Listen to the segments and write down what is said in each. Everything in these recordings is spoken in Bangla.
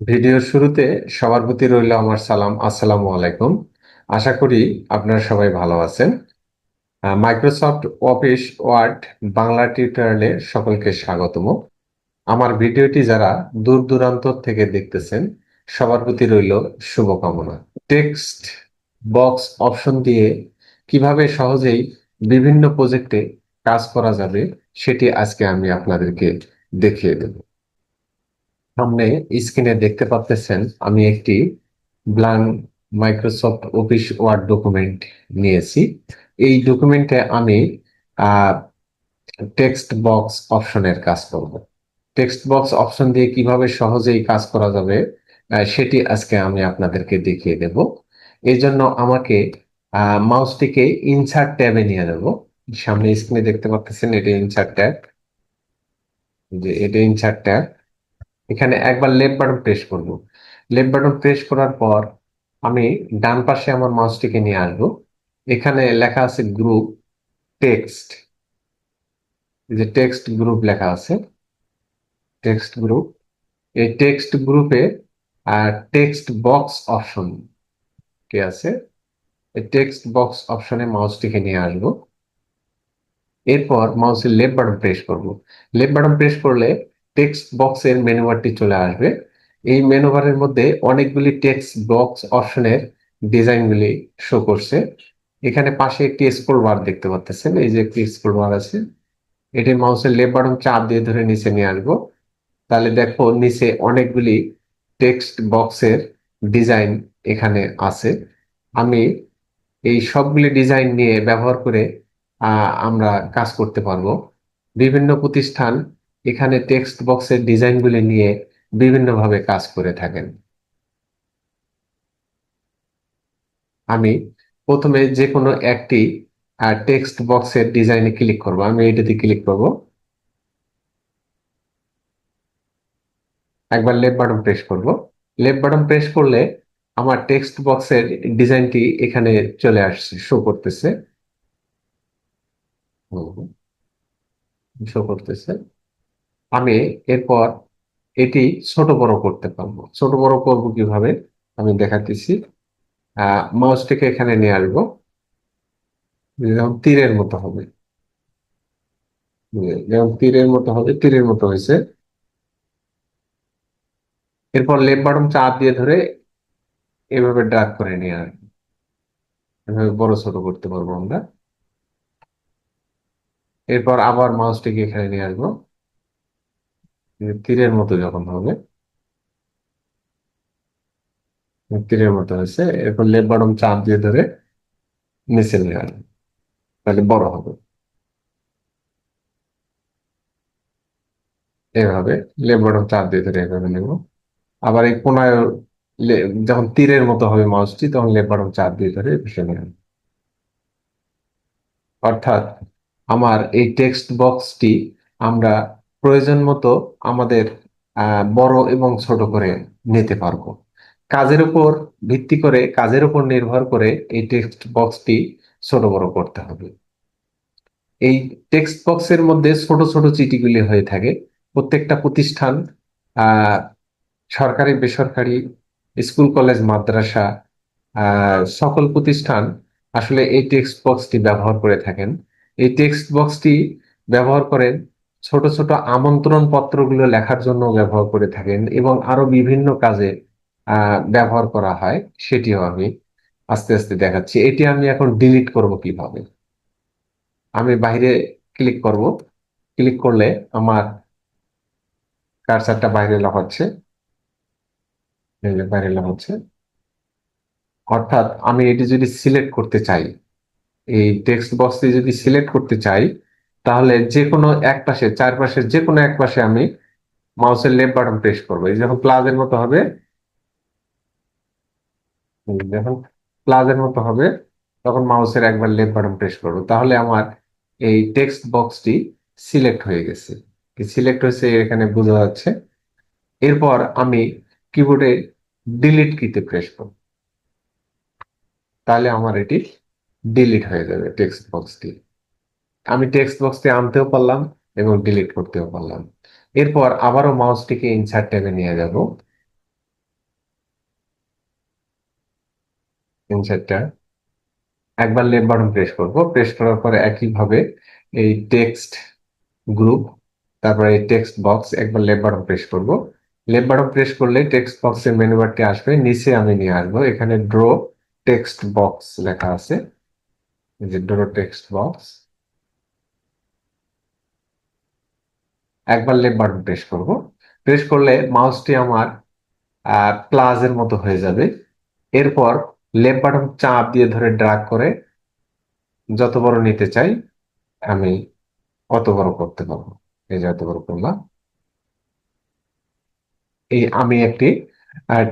ভিডিওর শুরুতে সবার প্রতি রইল আমার সালাম। আসসালামু আলাইকুম। আশা করি আপনারা সবাই ভালো আছেন। মাইক্রোসফট অফিস ওয়ার্ড বাংলা টিউটোরিয়ালে সকলকে স্বাগতম। আমার ভিডিওটি যারা দূর দূরান্ত থেকে দেখতেছেন, সবার প্রতি রইল শুভকামনা। টেক্সট বক্স অপশন দিয়ে কীভাবে সহজেই বিভিন্ন প্রজেক্টে কাজ করা যাবে, সেটি আজকে আমি আপনাদেরকে দেখিয়ে দেব। সামনে স্ক্রিনে দেখতে পাচ্ছেন, আমি একটি blank Microsoft office Word document নিয়েছি। এই ডকুমেন্টে আমি টেক্সট বক্স অপশনের কাজ করব। টেক্সট বক্স অপশন দিয়ে কীভাবে সহজেই কাজ করা যাবে সেটি আজকে আমি আপনাদেরকে দেখিয়ে দেব। এই জন্য আমাকে মাউসটিকে ইনসার্ট ট্যাবে নিয়ে যাব সামনে স্ক্রিনে দেখতে পাচ্ছেন, এটি ইনসার্ট ট্যাব। যে এটা ইনসার্ট ট্যাব। এখানে একবার লেফট বাটন প্রেস করব। লেফট বাটন প্রেস করার পর আমি ডান পাশে আমার মাউসটিকে নিয়ে আসব। এখানে লেখা আছে গ্রুপ টেক্সট যে টেক্সট গ্রুপ লেখা আছে টেক্সট গ্রুপ এই টেক্সট গ্রুপে আর টেক্সট বক্স অপশন কি আছে, এই টেক্সট বক্স অপশনে মাউসটিকে নিয়ে আসব। এরপর মাউসের লেফট বাটন প্রেস করব। লেফট বাটন প্রেস করলে টেক্সট বক্সের মেনু বারটি চলে আসবে। এই মেনু বারের মধ্যে অনেকগুলি টেক্সট বক্স অপশনের ডিজাইনগুলি শো করছে। এখানে পাশে একটি স্ক্রল বার দেখতে পাচ্ছেন এই যে একটি স্ক্রল বার আছে। এটি মাউসের লেফট বাটন চাপ দিয়ে ধরে নিচে নিয়ে আসব। তাহলে দেখো নিচে অনেকগুলি টেক্সট বক্সের ডিজাইন এখানে আছে। আমি এই সবগুলি ডিজাইন নিয়ে ব্যবহার করে আমরা কাজ করতে পারব। বিভিন্ন প্রতিষ্ঠান এখানে টেক্সট বক্সের ডিজাইনগুলি নিয়ে বিভিন্নভাবে কাজ করে থাকেন। আমি প্রথমে যে কোনো একটি টেক্সট বক্সের ডিজাইনে ক্লিক করব। আমি এটাতে ক্লিক করব। একবার লেফট বাটন প্রেস করব। লেফট বাটন প্রেস করলে আমার টেক্সট বক্সের ডিজাইনটি এখানে চলে আসছে শো করতেছে। শো করতেছে। আমি এরপর এটি ছোট বড় করতে পারব। ছোট বড় করব কীভাবে? আমি দেখাতেছি। মাউসটিকে এখানে নিয়ে আসব। যেমন তীরের মতো হবে। যেমন তীরের মতো হবে, তীরের মতো হয়েছে। এরপর লেফট বাটন চাপ দিয়ে ধরে এভাবে ড্রাগ করে নিয়ে আসব এভাবে বড় ছোট করতে পারব আমরা। এরপর আবার মাউসটিকে এখানে নিয়ে আসব। তীরের মতো যখন হবে তীরের মতো হয়েছে, এরপর লেফট বাটন চাপ দিয়ে ধরে নিচে নিয়ে আসব তাহলে বড় হবে। এভাবে লেফট বাটন চাপ দিয়ে ধরে এভাবে নেব। আবার এই কোনায় যখন তীরের মতো হবে মাউসটি তখন লেফট বাটন চাপ দিয়ে ধরে ভেসে নেব। অর্থাৎ, আমার এই টেক্সট বক্সটি আমরা প্রয়োজন মতো আমাদের বড় এবং ছোট করে নিতে পারব। কাজের উপর ভিত্তি করে, কাজের উপর নির্ভর করে এই টেক্সট বক্সটি ছোট বড় করতে হবে। এই টেক্সট বক্সের মধ্যে ছোট ছোট চিঠিগুলি হয়ে থাকে। প্রত্যেকটা প্রতিষ্ঠান সরকারি, বেসরকারি, স্কুল, কলেজ, মাদ্রাসা সকল প্রতিষ্ঠান আসলে এই টেক্সট বক্সটি ব্যবহার করে থাকেন। এই টেক্সট বক্সটি ব্যবহার করেন ছোট ছোট আমন্ত্রণ পত্রগুলো লেখার জন্য ব্যবহার করে থাকেন এবং আরও বিভিন্ন কাজে ব্যবহার করা হয়, সেটিও আমি আস্তে আস্তে দেখাচ্ছি। এটি আমি এখন ডিলিট করব কীভাবে? আমি বাইরে ক্লিক করব। ক্লিক করলে আমার কারসারটা বাইরে যে বাইরে লাফাচ্ছে অর্থাৎ আমি এটি যদি সিলেক্ট করতে চাই, এই টেক্সট বক্সটি যদি সিলেক্ট করতে চাই তাহলে যে কোনো এক পাশে চারপাশের যে কোনো এক পাশে আমি মাউসের লেফট বাটন প্রেস করব। এই যখন প্লাজের মতো হবে যখন প্লাজের মতো হবে, তখন মাউসের একবার লেফট বাটন প্রেস করব। তাহলে আমার এই টেক্সট বক্সটি সিলেক্ট হয়ে গেছে। সিলেক্ট হয়েছে, এখানে বোঝা যাচ্ছে। এরপর আমি কিবোর্ডে ডিলিট কিতে প্রেস করব। তাহলে আমার এটি ডিলিট হয়ে যাবে টেক্সট বক্সটি আমি টেক্সট বক্সটি আনতেও পারলাম এবং ডিলিট করতেও পারলাম। এরপর আবারও মাউসটিকে ইনসার্ট ট্যাবে নিয়ে যাব। ইনসার্টটা একবার লেফট বাটন প্রেস করব। প্রেস করার পরে একইভাবে এই টেক্সট গ্রুপ তারপরে এই টেক্সট বক্স একবার লেফট বাটন প্রেস করব। লেফট বাটন প্রেস করলে টেক্সট বক্সের মেনু বারটি আসবে। নিচে আমি নিয়ে আসব। এখানে ড্র টেক্সট বক্স লেখা আছে। যে ড্র টেক্সট বক্স একবার লেফট বাটন প্রেস করব। প্রেস করলে মাউসটি আমার প্লাজের মতো হয়ে যাবে। এরপর লেফট বাটন চাপ দিয়ে ধরে ড্রাগ করে যত বড় নিতে চাই, আমি অত বড় করতে পারব। এই যে এত বড় করলাম। এই আমি একটি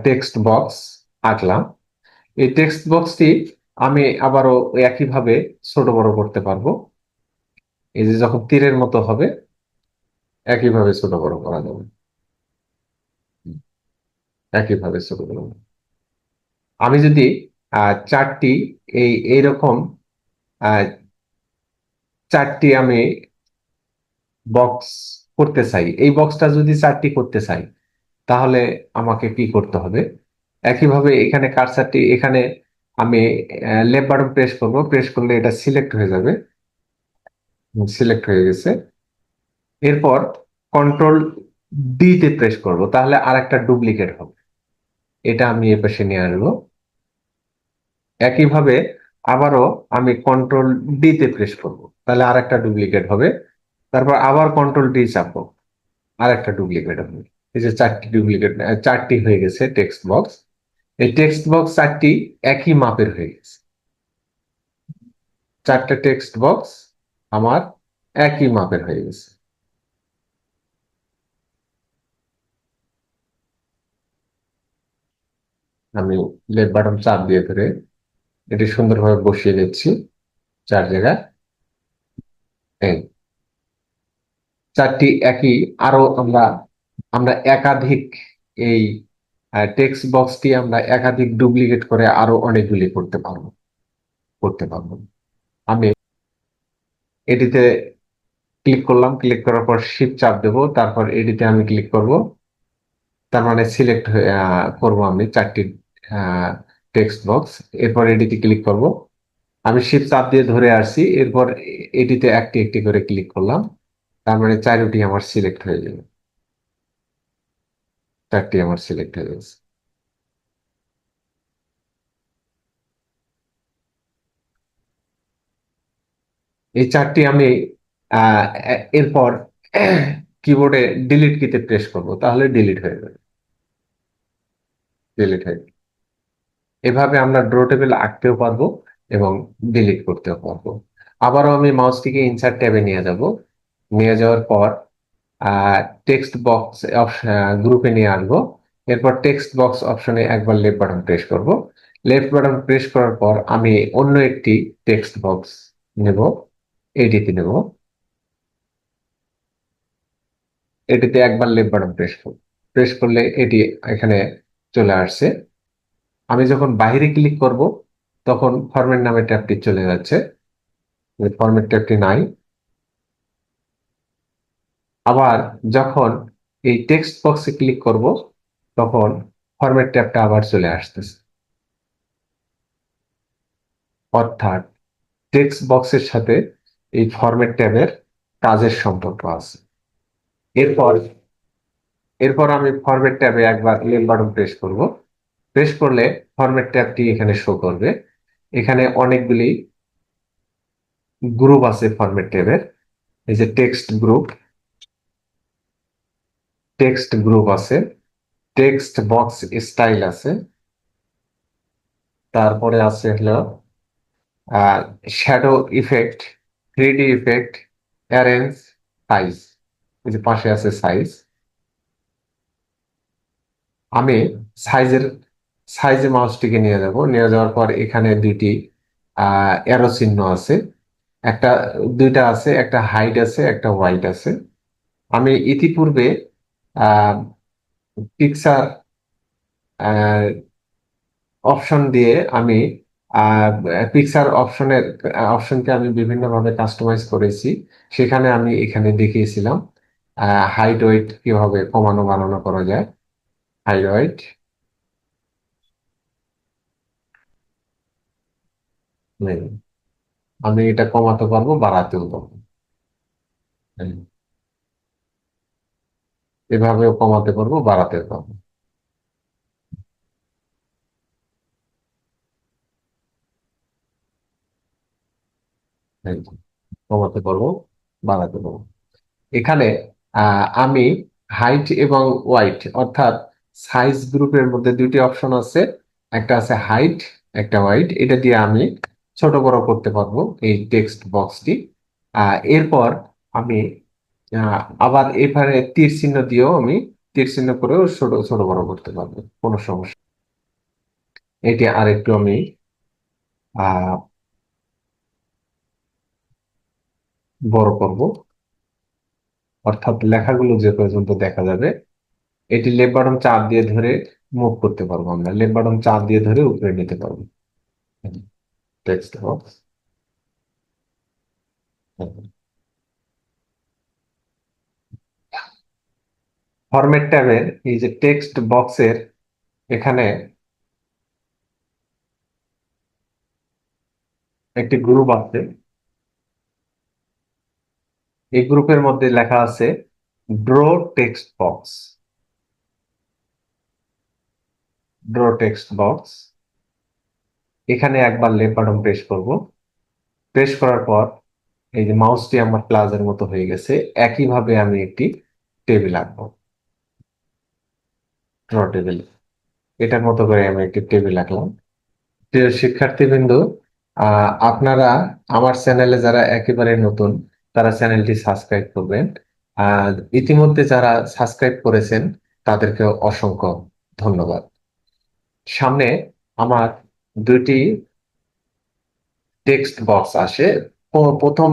টেক্সট বক্স আঁকলাম। এই টেক্সট বক্সটি আমি আবারও একইভাবে ছোট বড় করতে পারব। এই যে যখন তীরের মতো হবে একইভাবে ছোট বড় করা যাবে। একইভাবে ছোট বড় আমি যদি চারটি, এই, এইরকম চারটি আমি বক্স করতে চাই, এই বক্সটা যদি চারটি করতে চাই, তাহলে আমাকে কি করতে হবে? একইভাবে এখানে কারসারটি এখানে আমি লেফট বাটন প্রেস করব। প্রেস করলে এটা সিলেক্ট হয়ে যাবে। সিলেক্ট হয়ে গেছে। এরপর কন্ট্রোল ডি তে প্রেস করব, তাহলে আর একটা ডুপ্লিকেট হবে। এটা আমি এ পাশে নিয়ে আসব। একইভাবে আবারও আমি কন্ট্রোল ডি তে প্রেস করব, তাহলে আর একটা ডুপ্লিকেট হবে। তারপর আবার কন্ট্রোল ডি চাপবো আর একটা ডুপ্লিকেট হবে। এই যে চারটি ডুপ্লিকেট চারটি হয়ে গেছে টেক্সট বক্স এই টেক্সট বক্স চারটি একই মাপের হয়ে গেছে। চারটা টেক্সট বক্স আমার একই মাপের হয়ে গেছে। আমি লেফট বাটন চাপ দিয়ে ধরে এটি সুন্দরভাবে বসিয়ে দিচ্ছি চার জায়গায়। চারটি একই, আরও আমরা আমরা একাধিক এই টেক্সট বক্সটি আমরা একাধিক ডুপ্লিকেট করে আরও অনেকগুলি করতে পারব করতে পারব। আমি এটিতে ক্লিক করলাম ক্লিক করার পর শিপ চাপ দেব, তারপর এটিতে আমি ক্লিক করব। তার মানে সিলেক্ট করব আমি চারটি টেক্সট বক্স এরপর এটিতে ক্লিক করব। আমি শিপ চাপ দিয়ে ধরে আসছি। এরপর এটিতে একটি একটি করে ক্লিক করলাম। তার মানে চারটি আমার সিলেক্ট হয়ে যাবে চারটি আমার সিলেক্ট হয়ে গেছে। এই চারটি আমি এরপর কিবোর্ডে ডিলিট কিতে প্রেস করব। তাহলে ডিলিট হয়ে যাবে। ডিলিট হয়ে যাবে এভাবে আমরা ড্র টেবিল আঁকতেও পারব এবং ডিলিট করতেও পারব। আবারও আমি মাউসটিকে ইনসার্ট ট্যাবে নিয়ে যাব। নিয়ে যাওয়ার পর টেক্সট বক্স গ্রুপে নিয়ে আসব। এরপর টেক্সট বক্স অপশনে একবার লেফট বাটন প্রেস করব। লেফট বাটন প্রেস করার পর আমি অন্য একটি টেক্সট বক্স নেব এটিতে নেব। এটিতে একবার লেফট বাটন প্রেস করব। প্রেস করলে এটি এখানে চলে আসছে। আমি যখন বাইরে ক্লিক করব, তখন ফরম্যাট নামে ট্যাবটি চলে যাচ্ছে। ফরম্যাট ট্যাবটি নাই। আবার যখন এই টেক্সট বক্সে ক্লিক করব, তখন ফরম্যাট ট্যাবটা আবার চলে আসতেছে। অর্থাৎ টেক্সট বক্সের সাথে এই ফরম্যাট ট্যাবের কাজের সম্পর্ক আছে। এরপর এরপর আমি ফরম্যাট ট্যাবে একবার লেফট বাটন প্রেস করব। প্রেস করলে ফরম্যাট ট্যাবটি এখানে শো করবে। এখানে অনেকগুলি গ্রুপ আছে ফরম্যাট ট্যাবের এই যে টেক্সট গ্রুপ টেক্সট গ্রুপ আছে টেক্সট বক্স স্টাইল আছে। তারপরে আছে হলো shadow effect three D effect arrange size এই যে পাশে আছে সাইজ আমি সাইজের সাইজে মাউসটিকে নিয়ে যাব। নিয়ে যাওয়ার পর এখানে দুইটি অ্যারো চিহ্ন আছে। একটা, দুইটা আছে, একটা হাইট আছে, একটা হোয়াইট আছে। আমি ইতিপূর্বে পিকচার অপশন দিয়ে আমি পিকচার অপশনের অপশনকে আমি বিভিন্নভাবে কাস্টমাইজ করেছি। সেখানে আমি এখানে দেখিয়েছিলাম হাইট ওয়েট কীভাবে কমানো বানানো করা যায়। হাইট ওয়েট নেই। আমি এটা কমাতে পারব বাড়াতেও পারব। এই, এভাবেও কমাতে পারব বাড়াতেও পারব। কমাতে পারব বাড়াতে পারব। এখানে আমি হাইট এবং ওয়াইট অর্থাৎ সাইজ গ্রুপের মধ্যে দুটি অপশন আছে। একটা আছে হাইট একটা ওয়াইট এটা দিয়ে আমি ছোট বড় করতে পারব এই টেক্সট বক্সটি এরপর আমি আবার এখানে তীর চিহ্ন দিয়েও আমি তীর চিহ্ন করেও ছোট ছোট বড় করতে পারব, কোনো সমস্যা। এটি আরেকটু আমি বড় করব। অর্থাৎ লেখাগুলো যে পর্যন্ত দেখা যাবে, এটি লেফট বাটন চাপ দিয়ে ধরে মুভ করতে পারব আমরা। লেফট বাটন চাপ দিয়ে ধরে উপরে নিতে পারব। টেক্সট বক্স ফরম্যাট ট্যাবের এই যে টেক্সট বক্সের এখানে একটি গ্রুপ আছে। এই গ্রুপের মধ্যে লেখা আছে draw text box draw text box এখানে একবার লেফট বাটন প্রেস করব। প্রেস করার পর এই যে মাউসটি আমার প্লাজের মতো হয়ে গেছে, একইভাবে আমি একটি টেবিল আঁকবো। ড্র টেবিল এটার মতো করে আমি একটি টেবিল আঁকলাম। প্রিয় শিক্ষার্থীবৃন্দ আপনারা আমার চ্যানেলে যারা একেবারে নতুন, তারা চ্যানেলটি সাবস্ক্রাইব করবেন। ইতিমধ্যে যারা সাবস্ক্রাইব করেছেন, তাদেরকে অসংখ্য ধন্যবাদ। সামনে আমার দুটি টেক্সট বক্স আসে। প্রথম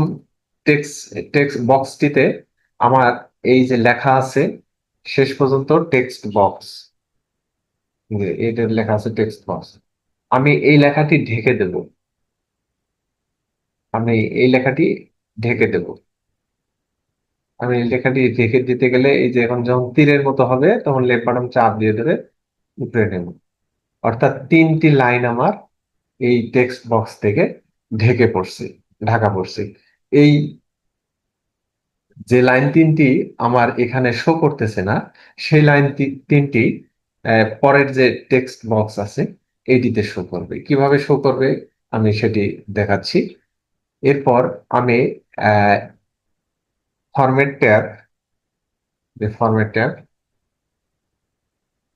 টেক্সট টেক্সট বক্সটিতে আমার এই যে লেখা আছে, শেষ পর্যন্ত টেক্সট বক্স এটা লেখা আছে টেক্সট বক্স আমি এই লেখাটি ঢেকে দেব। আমি এই লেখাটি ঢেকে দেব। আমি এই লেখাটি ঢেকে দিতে গেলে এই যে এখন যখন তীরের মতো হবে, তখন লেফট বাটন চাপ দিয়ে দেবে উপরে নেব। অর্থাৎ তিনটি লাইন আমার এই টেক্সট বক্স থেকে ঢেকে পড়ছে, ঢাকা পড়ছে। এই যে লাইন তিনটি আমার এখানে শো করতেছে না, সেই লাইন তিনটি পরের যে টেক্সট বক্স আছে এইটিতে শো করবে। কীভাবে শো করবে, আমি সেটি দেখাচ্ছি। এরপর আমি ফরম্যাট ট্যাব যে ট্যাব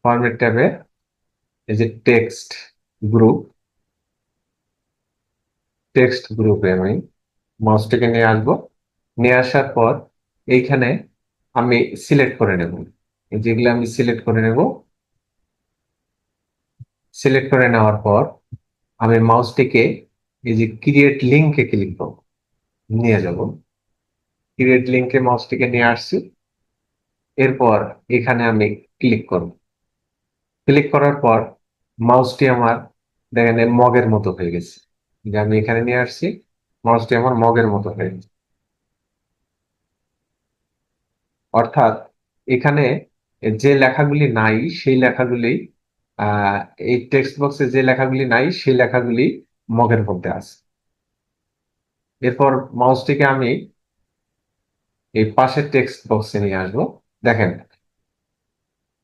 ফরম্যাট ট্যাবে এই যে টেক্সট গ্রুপ টেক্সট গ্রুপে আমি মাউসটাকে নিয়ে আসব। নিয়ে আসার পর এইখানে আমি সিলেক্ট করে নেব। যেগুলো আমি সিলেক্ট করে নেব সিলেক্ট করে নেওয়ার পর আমি মাউসটিকে এই যে ক্রিয়েট লিঙ্কে ক্লিক করব। নিয়ে যাব। ক্রিয়েট লিঙ্কে মাউসটিকে নিয়ে আসছি। এরপর এখানে আমি ক্লিক করব। ক্লিক করার পর মাউসটি আমার, দেখেন মগের মতো হয়ে গেছে। যে আমি এখানে নিয়ে আসছি মাউসটি আমার মগের মতো হয়ে গেছে। অর্থাৎ, এখানে যে লেখাগুলি নাই, সেই লেখাগুলি এই টেক্সট বক্সে যে লেখাগুলি নাই, সেই লেখাগুলি মগের মধ্যে আছে। এরপর মাউসটিকে আমি এই পাশের টেক্সট বক্সে নিয়ে আসব। দেখেন,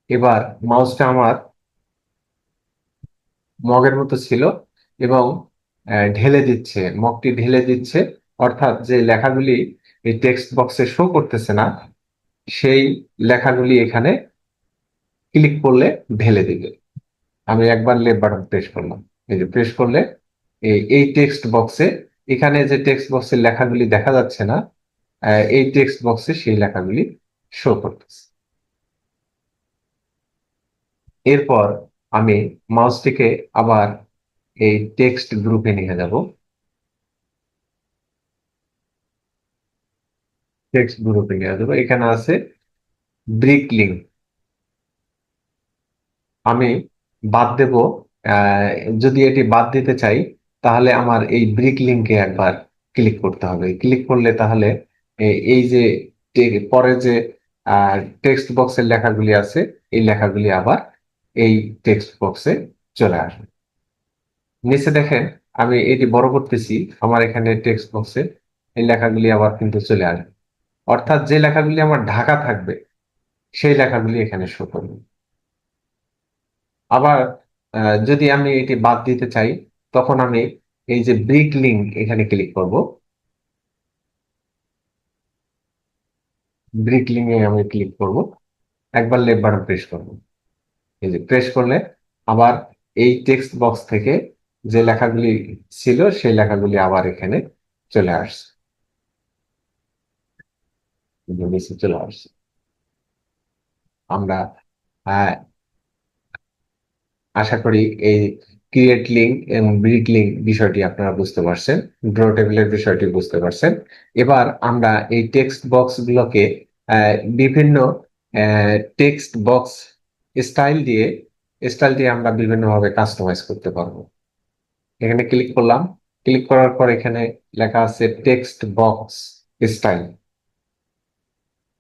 এবার মাউসটা আমার মগের মতো ছিল এবং ঢেলে দিচ্ছে, মগটি ঢেলে দিচ্ছে। অর্থাৎ যে লেখাগুলি এই টেক্সট বক্সে শো করতেছে না, সেই লেখাগুলি এখানে ক্লিক করলে ঢেলে দিবে। আমি একবার লেফট বাটন প্রেস করলাম। এই যে প্রেস করলে এই এই টেক্সট বক্সে এখানে যে টেক্সট বক্সের লেখাগুলি দেখা যাচ্ছে না এই টেক্সট বক্সে সেই লেখাগুলি শো করতেছে। এরপর আমি মাউসটিকে আবার এই টেক্সট গ্রুপে নিয়ে যাব। টেক্সট গ্রুপে নিয়ে যাব। এখানে আছে ব্রিক লিঙ্ক আমি বাদ দেব যদি এটি বাদ দিতে চাই, তাহলে আমার এই ব্রিক লিঙ্কে একবার ক্লিক করতে হবে। ক্লিক করলে তাহলে এই যে পরে যে টেক্সট বক্সের লেখাগুলি আছে, এই লেখাগুলি আবার এই টেক্সট বক্সে চলে আসবে। নিচে দেখেন, আমি এটি বড় করতেছি, আমার এখানে টেক্সট বক্সে এই লেখাগুলি আবার কিন্তু চলে আসবে। অর্থাৎ যে লেখাগুলি আমার ঢাকা থাকবে, সেই লেখাগুলি এখানে শো করবে। আবার যদি আমি এটি বাদ দিতে চাই, তখন আমি এই যে ব্রিক লিঙ্ক এখানে ক্লিক করব। ব্রিক লিঙ্কে আমি ক্লিক করব। একবার বাটন প্রেস করব। এই যে প্রেস করলে আবার এই টেক্সট বক্স থেকে যে লেখাগুলি ছিল সেই লেখাগুলি আবার এখানে চলে আসছে। চলে আসছে। আমরা আশা করি এই ক্রিয়েট লিঙ্ক এবং ব্রিক লিঙ্ক বিষয়টি আপনারা বুঝতে পারছেন ড্র টেবিলের বিষয়টি বুঝতে পারছেন। এবার আমরা এই টেক্সট বক্স গুলোকে বিভিন্ন টেক্সট বক্স স্টাইল দিয়ে স্টাইল দিয়ে আমরা বিভিন্নভাবে কাস্টমাইজ করতে পারব। এখানে ক্লিক করলাম। ক্লিক করার পর এখানে লেখা আছে টেক্সট বক্স স্টাইল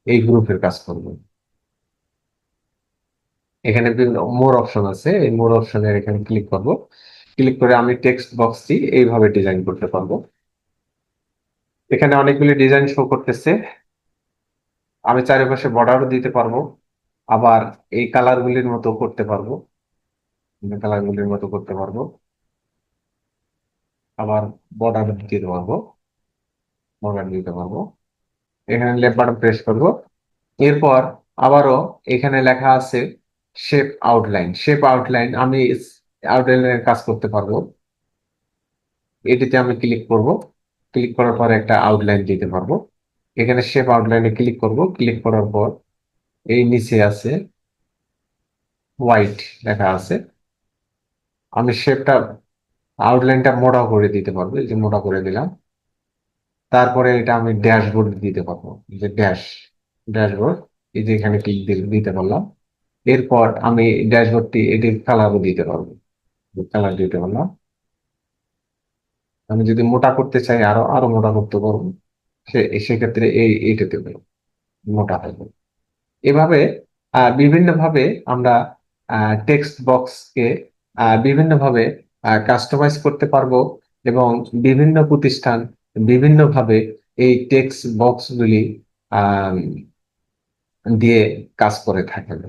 এই গ্রুপের কাজ করব। এখানে মোর অপশন আছে। এই মোর অপশনের এখানে ক্লিক করব। ক্লিক করে আমি টেক্সট বক্সটি এইভাবে ডিজাইন করতে পারব। এখানে অনেকগুলি ডিজাইন শো করতেছে। আমি চারিপাশে বর্ডারও দিতে পারব। আবার এই কালারগুলির মতো করতে পারব। কালারগুলির মতো করতে পারব। আবার বর্ডার দিতে পারব। বর্ডার দিতে পারব। এখানে লেফট বাটন প্রেস করব। এরপর আবারও এখানে লেখা আছে শেপ আউটলাইন শেপ আউটলাইন আমি আউটলাইনের কাজ করতে পারব। এটিতে আমি ক্লিক করব। ক্লিক করার পর একটা আউটলাইন দিতে পারব। এখানে শেপ আউটলাইনে ক্লিক করব। ক্লিক করার পর এই নিচে আছে হোয়াইট লেখা আছে। আমি শেপটা আউটলাইনটা মোটা করে দিতে পারব, এই যে মোটা করে দিলাম। তারপরে এটা আমি ড্যাশবোর্ড দিতে পারব যে ড্যাশ ড্যাশবোর্ড এই যে এখানে ক্লিক দিতে পারলাম। এরপর আমি ড্যাশবোর্ডটি এটির কালারও দিতে পারব কালার দিতে পারলাম। আমি যদি মোটা করতে চাই, আরও আরও মোটা করতে পারব, সে, সেক্ষেত্রে এই, এইটাতে মোটা হবে এভাবে বিভিন্নভাবে আমরা টেক্সট বক্সকে বিভিন্নভাবে কাস্টমাইজ করতে পারব এবং বিভিন্ন প্রতিষ্ঠান বিভিন্নভাবে এই টেক্সট বক্সগুলি দিয়ে কাজ করে থাকেন।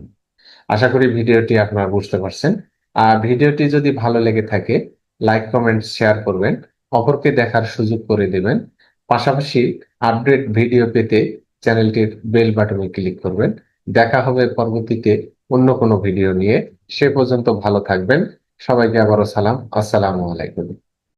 আশা করি ভিডিওটি আপনারা বুঝতে পারছেন। আর ভিডিওটি যদি ভালো লেগে থাকে লাইক কমেন্ট শেয়ার করবেন। অপরকে দেখার সুযোগ করে দেবেন। পাশাপাশি আপডেট ভিডিও পেতে চ্যানেলটির বেল বাটনে ক্লিক করবেন। দেখা হবে পরবর্তীতে অন্য কোনো ভিডিও নিয়ে। সে পর্যন্ত ভালো থাকবেন। সবাইকে আবারও সালাম। আসসালামু আলাইকুম।